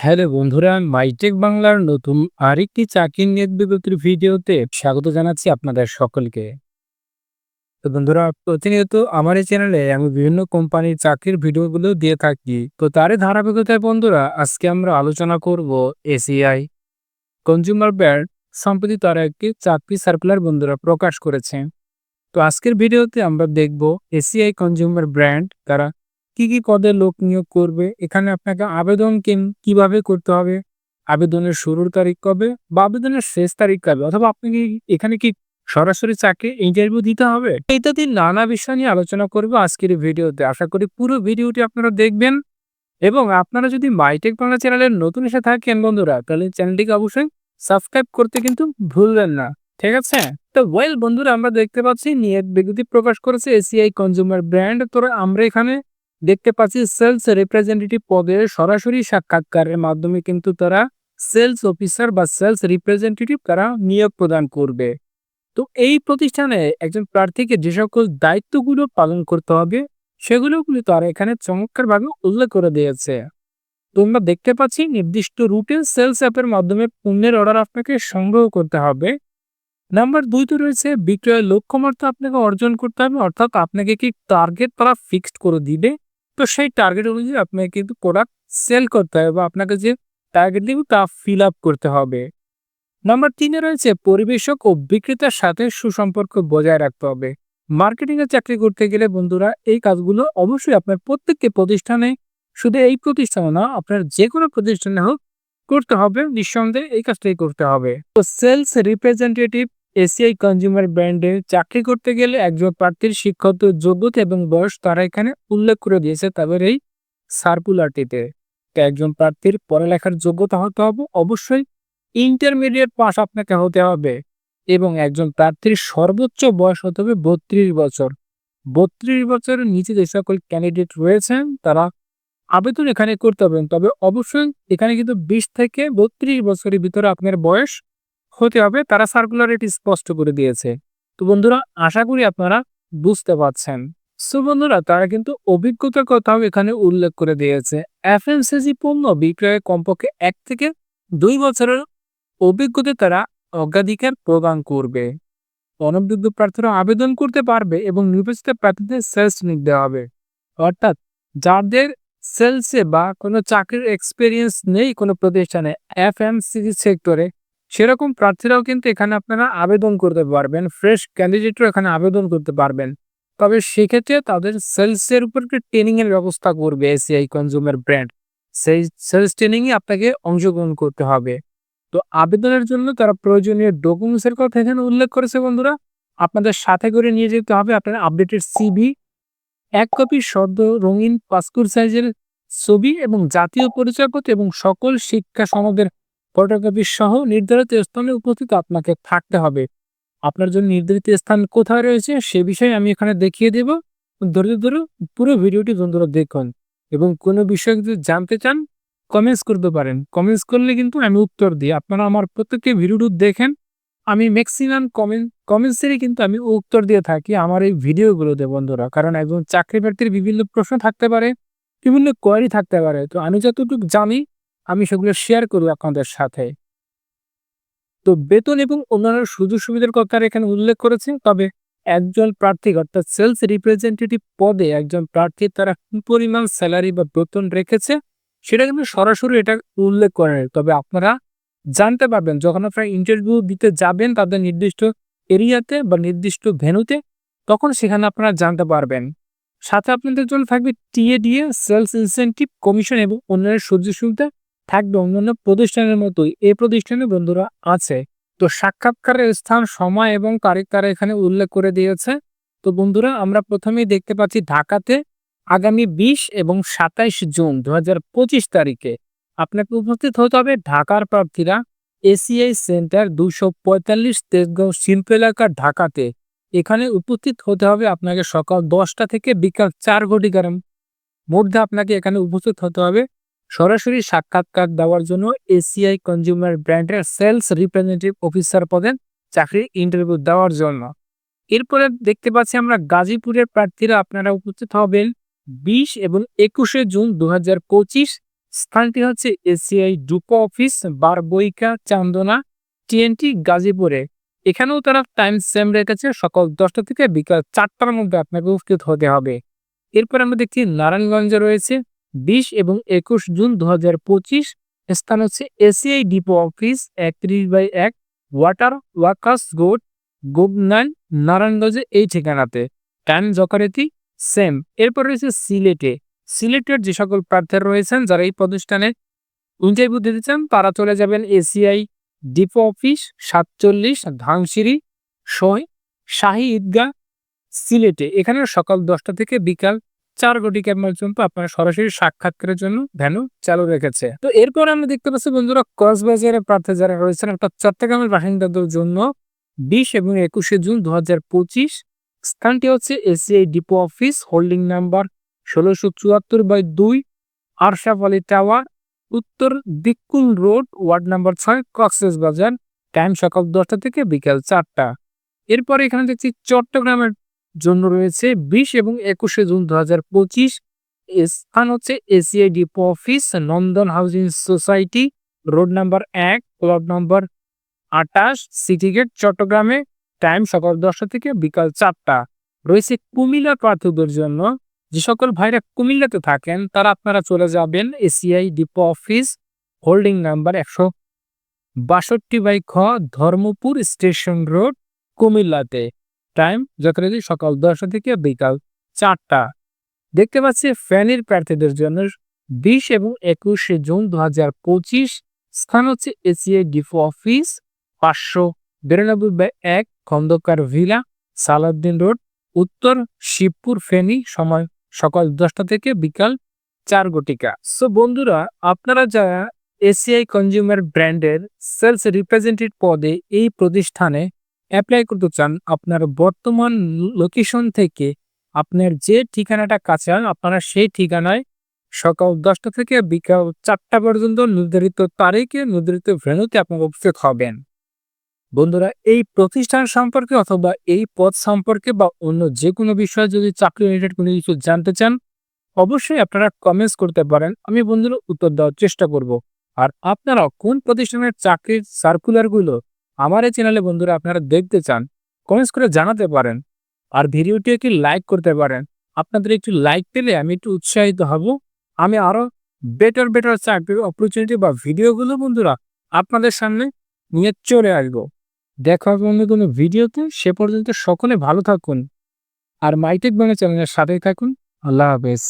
Hello বন্ধুরা আমি MyTech বাংলার নতুন আরেকটি চাকরির নিয়োগ বিজ্ঞপ্তির ভিডিওতে স্বাগত জানাচ্ছি আপনাদের সকলকে। তো বন্ধুরা, প্রতিনিয়ত আমার এই চ্যানেলে আমি বিভিন্ন কোম্পানির চাকরির ভিডিওগুলো দিয়ে থাকি। তো তারই ধারাবাহিকতায় বন্ধুরা, আজকে আমরা আলোচনা করব এসিআই, কনজিউমার ব্যান্ড সম্প্রতি তারা একটি চাকরি সার্কুলার বন্ধুরা প্রকাশ করেছে। তো আজকের ভিডিওতে আমরা দেখব এসিআই কনজিউমার ব্র্যান্ড, তারা কি কি পদে লোক নিয়োগ করবে? এখানে আপনাকে আবেদন কেন, কীভাবে করতে হবে? আবেদনের শুরুর তারিখ কবে বা আবেদনের শেষ তারিখ কবে? অথবা আপনি কি এখানে কি সরাসরি চাকরি ইন্টারভিউ দিতে হবে? ইত্যাদি নানা বিষয় নিয়ে আলোচনা করব আজকের ভিডিওতে। আশা করি পুরো ভিডিওটি আপনারা দেখবেন। এবং আপনারা যদি মাইটেক বাংলা চ্যানেলের নতুন এসে থাকেন বন্ধুরা, তাহলে চ্যানেলটিকে অবশ্যই সাবস্ক্রাইব করতে কিন্তু ভুলবেন না। ঠিক আছে? তো ওয়েল বন্ধুরা, আমরা দেখতে পাচ্ছি নিয়োগ বিজ্ঞপ্তি প্রকাশ করেছে এসিআই কনজিউমার ব্র্যান্ড তো আমরা এখানে দেখতে পাচ্ছি সেলস রিপ্রেজেন্টেটিভ পদে সরাসরি সাক্ষাৎকারের মাধ্যমে কিন্তু তারা সেলস অফিসার বা সেলস রিপ্রেজেন্টেটিভ তারা নিয়োগ প্রদান করবে। তো এই প্রতিষ্ঠানে একজন প্রার্থীকে যে সকল দায়িত্বগুলো পালন করতে হবে সেগুলোগুলি তারা এখানে চমৎকারভাবে উল্লেখ করে দিয়েছে। তোমরা দেখতে পাচ্ছি নির্দিষ্ট রুটে সেলস অ্যাপের মাধ্যমে পণ্যের অর্ডার আপনাকে সংগ্রহ করতে হবে। নাম্বার দুইতে রয়েছে বিক্রয়ের লক্ষ্যমাত্রা আপনাকে অর্জন করতে হবে, অর্থাৎ আপনাকে কি টার্গেট তারা ফিক্সড করে দিবে? তো সেই টার্গেট অনুযায়ী আপনাকে কিন্তু প্রোডাক্ট সেল করতে হবে বা আপনাকে যে টার্গেট দিবে তা ফিল আপ করতে হবে। নাম্বার তিনে রয়েছে পরিবেশক ও বিক্রেতার সাথে সুসম্পর্ক বজায় রাখতে হবে। মার্কেটিং এ চাকরি করতে গেলে বন্ধুরা এই কাজগুলো অবশ্যই আপনার প্রত্যেককে প্রতিষ্ঠানে শুধু এই প্রতিষ্ঠানে না, আপনার যে কোনো প্রতিষ্ঠানে হোক করতে হবে। নিঃসন্দেহে এই কাজটাই করতে হবে। তো সেলস রিপ্রেজেন্টেটিভ এসিআই কনজিউমার ব্র্যান্ডে চাকরি করতে গেলে একজন প্রার্থীর শিক্ষত যোগ্যতা এবং বয়স তারা এখানে উল্লেখ করে দিয়েছে তাদের এই সার্কুলারটিতে। তো একজন প্রার্থীর পড়ালেখার যোগ্যতা হতে হবে, অবশ্যই ইন্টারমিডিয়েট পাস আপনাকে হতে হবে এবং একজন প্রার্থীর সর্বোচ্চ বয়স হতে হবে বত্রিশ বছর। বত্রিশ বছরের নিচে যে সকল ক্যান্ডিডেট রয়েছেন, তারা আবেদন এখানে করতে হবে। তবে অবশ্যই এখানে কিন্তু বিশ থেকে বত্রিশ বছরের ভিতরে আপনার বয়স হতে হবে, তারা সার্কুলার এটি স্পষ্ট করে দিয়েছে। তো বন্ধুরা, আশা করি আপনারা বুঝতে পারছেন। সো বন্ধুরা, তারা কিন্তু অভিজ্ঞতার কথাও এখানে উল্লেখ করে দিয়েছে। এফএমসিজি পণ্য বিক্রয়ে কমপক্ষে এক থেকে দুই বছরের অভিজ্ঞতা তারা অগ্রাধিকার প্রদান করবে। অনভিজ্ঞ প্রার্থীরা আবেদন করতে পারবে এবং নির্বাচিত প্রার্থীদের সেলস নিতে হবে। অর্থাৎ যাদের সেলসে বা কোনো চাকরির এক্সপিরিয়েন্স নেই কোনো প্রতিষ্ঠানে এফএমসিজি সেক্টরে সেরকম প্রার্থীরাও কিন্তু এখানে আপনারা আবেদন করতে পারবেন। ফ্রেশ ক্যান্ডিডেটও এখানে আবেদন করতে পারবেন। তবে সেক্ষেত্রে তাদের সেলসের উপর একটি ট্রেনিংয়ের ব্যবস্থা করবে এসিআই কনজিউমার ব্র্যান্ড। সেই সেলস ট্রেনিংয়ে আপনাকে অংশগ্রহণ করতে হবে। তো আবেদনের জন্য তারা প্রয়োজনীয় ডকুমেন্টসের কথা এখানে উল্লেখ করেছে বন্ধুরা। আপনাদের সাথে করে নিয়ে যেতে হবে আপনার আপডেটেড সিভি। এক কপি সদ্য রঙিন পাসপোর্ট সাইজের ছবি এবং জাতীয় পরিচয়পত্র এবং সকল শিক্ষা সনদের ফটোকপি সহ নির্ধারিত স্থানে উপস্থিত আপনাকে থাকতে হবে। আপনার জন্য নির্ধারিত স্থান কোথায় রয়েছে সে বিষয়ে আমি এখানে দেখিয়ে দেব। ধরে ধরে পুরো ভিডিওটি বন্ধুরা দেখুন এবং কোনো বিষয়ে যদি জানতে চান কমেন্টস করতে পারেন। কমেন্টস করলে কিন্তু আমি উত্তর দিই। আপনারা আমার প্রত্যেকটি ভিডিওটি দেখেন। আমি ম্যাক্সিমাম কমেন্ট কমেন্টসেরই কিন্তু আমি উত্তর দিয়ে থাকি আমার এই ভিডিওগুলোতে বন্ধুরা। কারণ একজন চাকরি প্রার্থীর বিভিন্ন প্রশ্ন থাকতে পারে, বিভিন্ন কোয়ারি থাকতে পারে। তো আমি যতটুকু জানি আমি সেগুলো শেয়ার করব আপনাদের সাথে। তো বেতন এবং অন্যান্য সুযোগ সুবিধার কথা এখানে উল্লেখ করেছে, তবে একজন প্রার্থী অর্থাৎ সেলস রিপ্রেজেন্টেটিভ পদে একজন প্রার্থী তারা কি পরিমাণ স্যালারি বা বেতন রেখেছে, সেটা কিন্তু সরাসরি এটা উল্লেখ করে তবে আপনারা জানতে পারবেন, যখন আপনারা ইন্টারভিউ দিতে যাবেন তাদের নির্দিষ্ট এরিয়াতে বা নির্দিষ্ট ভেনুতে তখন সেখানে আপনারা জানতে পারবেন। সাথে আপনাদের জন্য থাকবে টিএডিএ সেলস ইনসেন্টিভ কমিশন এবং অন্যান্য সুযোগ সুবিধা থাকবে অন্যান্য প্রতিষ্ঠানের মতোই। এই প্রতিষ্ঠানে বন্ধুরা আছে। তো সাক্ষাৎকারের স্থান, সময় এবং তারিখ তারা এখানে উল্লেখ করে দিয়েছে। তো বন্ধুরা, আমরা প্রথমেই দেখতে পাচ্ছি ঢাকাতে আগামী বিশ এবং সাতাইশ জুন দু হাজার পঁচিশ তারিখে আপনাকে উপস্থিত হতে হবে ঢাকার প্রার্থীরা এসিআই সেন্টার দুশো পঁয়তাল্লিশ তেজগাঁও শিল্প এলাকা ঢাকাতে। এখানে উপস্থিত হতে হবে আপনাকে সকাল দশটা থেকে বিকাল চার ঘটিকার মধ্যে আপনাকে এখানে উপস্থিত হতে হবে। সরাসরি সাক্ষাৎকার দেওয়ার জন্য এসিআই কনজিউমার ব্র্যান্ডের সেলস রিপ্রেজেন্টেটিভ অফিসার পদে চাকরির ইন্টারভিউ দেওয়ার জন্য। এরপরে দেখতে পাচ্ছি আমরা গাজীপুরের প্রার্থীরা আপনারা উপস্থিত হবেন বিশ এবং একুশে জুন দুহাজার পঁচিশ। স্থানটি হচ্ছে এসিআই ডুপো অফিস বারবইকা চান্দনা টিএনটি গাজীপুরে। এখানেও তারা টাইম সেম রেখেছে সকাল দশটা থেকে বিকাল চারটার মধ্যে আপনাকে উপস্থিত হতে হবে। এরপর আমরা দেখছি নারায়ণগঞ্জে রয়েছে বিশ এবং একুশ জুন দু পঁচিশ স্থান হচ্ছে এসিআই ডিপো অফিস একত্রিশ বাই এক ওয়াটার ওয়াকার্স গোড গোবনান নারায়ণগঞ্জে এই ঠিকানাতে। Time যকারেতি same. এরপর রয়েছে সিলেটে। সিলেটের যে সকল প্রার্থীরা রয়েছেন, যারা এই প্রতিষ্ঠানে ইন্টারভিউ দিতে চান তারা চলে যাবেন এসিআই ডিপো অফিস সাতচল্লিশ ধানসিঁড়ি সই শাহী ঈদগাহ সিলেটে। এখানে সকাল দশটা থেকে বিকাল চার কোটি ক্যাব পর্যন্ত আপনার সরাসরি সাক্ষাৎকারের জন্য ভ্যানু চালু রেখেছে। তো এরপর আমরা দেখতে পাচ্ছি বন্ধুরা, কক্সবাজারের প্রার্থী যারা রয়েছেন একটা চট্টগ্রামের বাসিন্দাদের জন্য বিশ এবং একুশে জুন দুহাজার পঁচিশ। স্থানটি হচ্ছে ACI depot office, holding number ষোলোশো চুয়াত্তর বাই দুই আরশাফ আলী টাওয়ার, উত্তর দিকুল রোড, ওয়ার্ড নাম্বার ছয় কক্সেস বাজার টাইম সকাল দশটা থেকে বিকাল চারটা। এরপর এখানে দেখছি চট্টগ্রামের জন্য রয়েছে বিশ এবং একুশে জুন দু হাজার পঁচিশ স্থান হচ্ছে ACI depot office Nandan housing society road number এক, প্লট নম্বর আটাশ সিটি গেট চট্টগ্রামে। টাইম সকাল দশটা থেকে বিকাল চারটা। রয়েছে কুমিল্লা প্রার্থীদের জন্য। যে সকল ভাইরা কুমিল্লাতে থাকেন, তারা আপনারা চলে যাবেন ACI depot office holding number একশো বাষট্টি বাই খ, ধর্মপুর স্টেশন রোড, কুমিল্লাতে। টাইম যথারীতি সকাল দশটা থেকে বিকাল চারটা। দেখতে পাচ্ছি ফ্যানির প্রার্থীদের জন্য বিশ এবং একুশে জুন দু হাজার পঁচিশ স্থান হচ্ছে এসিআই ডিপো অফিস, পাঁচশো বিরানব্বই বাই এক খন্দকার ভিলা, সালাউদ্দিন রোড, উত্তর শিবপুর ফেনী, সময় সকাল দশটা থেকে বিকাল চার গটিকা সো বন্ধুরা, আপনারা যারা এসিআই কনজিউমার ব্র্যান্ডের সেলস রিপ্রেজেন্টেটিভ পদে এই প্রতিষ্ঠানে অ্যাপ্লাই করতে চান, আপনার বর্তমান লোকেশন থেকে আপনার যে ঠিকানাটা কাছে আপনারা সেই ঠিকানায় সকাল দশটা থেকে বিকাল চারটা পর্যন্ত নির্ধারিত তারিখে নির্ধারিত ভেনুতে আপনার উপস্থিত হবেন। বন্ধুরা, এই প্রতিষ্ঠান সম্পর্কে অথবা এই পদ সম্পর্কে বা অন্য যে কোনো বিষয়ে যদি চাকরি রিলেটেড কোনো কিছু জানতে চান, অবশ্যই আপনারা কমেন্টস করতে পারেন, আমি বন্ধুরা উত্তর দেওয়ার চেষ্টা করব। আর আপনারা কোন প্রতিষ্ঠানের চাকরির সার্কুলারগুলো আমার এই চ্যানেলে বন্ধুরা আপনারা দেখতে চান কমেন্টস করে জানাতে পারেন, আর ভিডিওটি একটি লাইক করতে পারেন। আপনাদের একটি লাইক পেলে আমি একটু উৎসাহিত হব। আমি আরও বেটার বেটার চাকরির অপরচুনিটি বা ভিডিওগুলো বন্ধুরা আপনাদের সামনে নিয়ে চলে আসব। দেখা হবে অন্য কোনো ভিডিওতে, সে পর্যন্ত সকলে ভালো থাকুন। আর মাইটেক বাংলা চ্যানেলের সাথেই থাকুন। আল্লাহ হাফেজ।